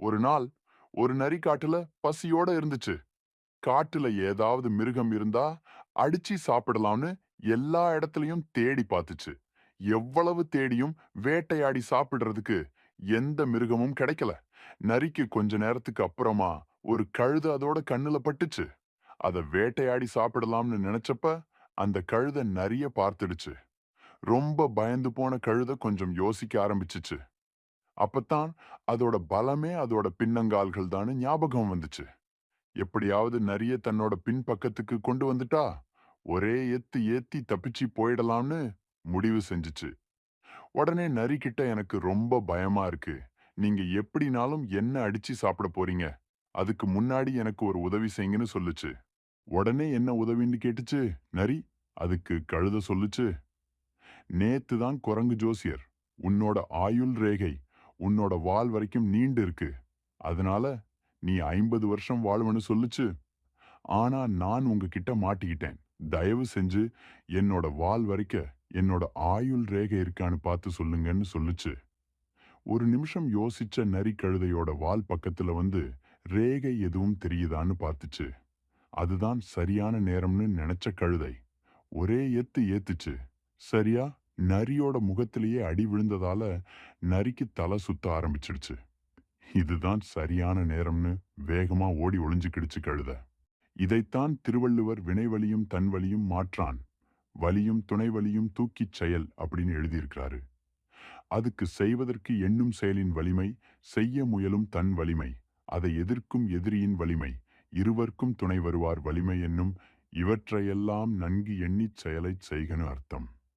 ஒரு நாள் ஒரு நரி காட்டுல பசியோட இருந்துச்சு. காட்டுல ஏதாவது மிருகம் இருந்தா அடிச்சு சாப்பிடலாம்னு எல்லா இடத்துலயும் தேடி பார்த்துச்சு. எவ்வளவு தேடியும் வேட்டையாடி சாப்பிடுறதுக்கு எந்த மிருகமும் கிடைக்கல. நரிக்கு கொஞ்ச நேரத்துக்கு அப்புறமா ஒரு கழுத அதோட கண்ணுல பட்டுச்சு. அத வேட்டையாடி சாப்பிடலாம்னு நினைச்சப்ப அந்த கழுத நரிய பார்த்துடுச்சு. ரொம்ப பயந்து போன கழுத கொஞ்சம் யோசிக்க ஆரம்பிச்சுச்சு. அப்பத்தான் அதோட பலமே அதோட பின்னங்கால்கள் தான் ஞாபகம் வந்துச்சு. எப்படியாவது நிறைய தன்னோட பின்பக்கத்துக்கு கொண்டு வந்துட்டா ஒரே எத்து ஏத்தி தப்பிச்சு போயிடலாம்னு முடிவு செஞ்சுச்சு. உடனே நரி கிட்ட எனக்கு ரொம்ப பயமா இருக்கு. நீங்க எப்படினாலும் என்ன அடிச்சு சாப்பிட போறீங்க? அதுக்கு முன்னாடி எனக்கு ஒரு உதவி செய்யுங்கன்னு சொல்லுச்சு. உடனே என்ன உதவின்னு கேட்டுச்சு? நரி அதுக்கு கழுத சொல்லுச்சு. நேத்து தான் குரங்கு ஜோசியர் உன்னோட ஆயுள் ரேகை உன்னோட வால் வரைக்கும் நீண்டு இருக்கு. அதனால நீ ஐம்பது வருஷம் வாழ்வன்னு சொல்லுச்சு. ஆனா நான் உங்ககிட்ட மாட்டிக்கிட்டேன். தயவு செஞ்சு என்னோட வால் வரைக்க என்னோட ஆயுள் ரேகை இருக்கான்னு பார்த்து சொல்லுங்கன்னு சொல்லுச்சு. ஒரு நிமிஷம் யோசிச்ச நரி கழுதையோட வால் பக்கத்துல வந்து ரேகை எதுவும் தெரியுதான்னு பார்த்துச்சு. அதுதான் சரியான நேரம்னு நினைச்ச கழுதை. ஒரே எத்து ஏத்துச்சு. சரியா? நரியோட முகத்திலேயே அடி விழுந்ததால நரிக்கு தலை சுத்த ஆரம்பிச்சிடுச்சு. இதுதான் சரியான நேரம்னு வேகமா ஓடி ஒளிஞ்சுக்கிடுச்சு கழுத. இதைத்தான் திருவள்ளுவர் வினைவலியும் தன்வலியும் மாற்றான். வலியும் துணைவலியும் தூக்கிச் செயல் அப்படின்னு எழுதியிருக்கிறாரு. அதுக்கு செய்வதற்கு எண்ணும் செயலின் வலிமை செய்ய முயலும் தன் வலிமை அதை எதிர்க்கும் எதிரியின் வலிமை இருவர்க்கும் துணை வருவார் வலிமை என்னும் இவற்றையெல்லாம் நன்கு எண்ணிச் செயலைச் செய்கனு அர்த்தம்.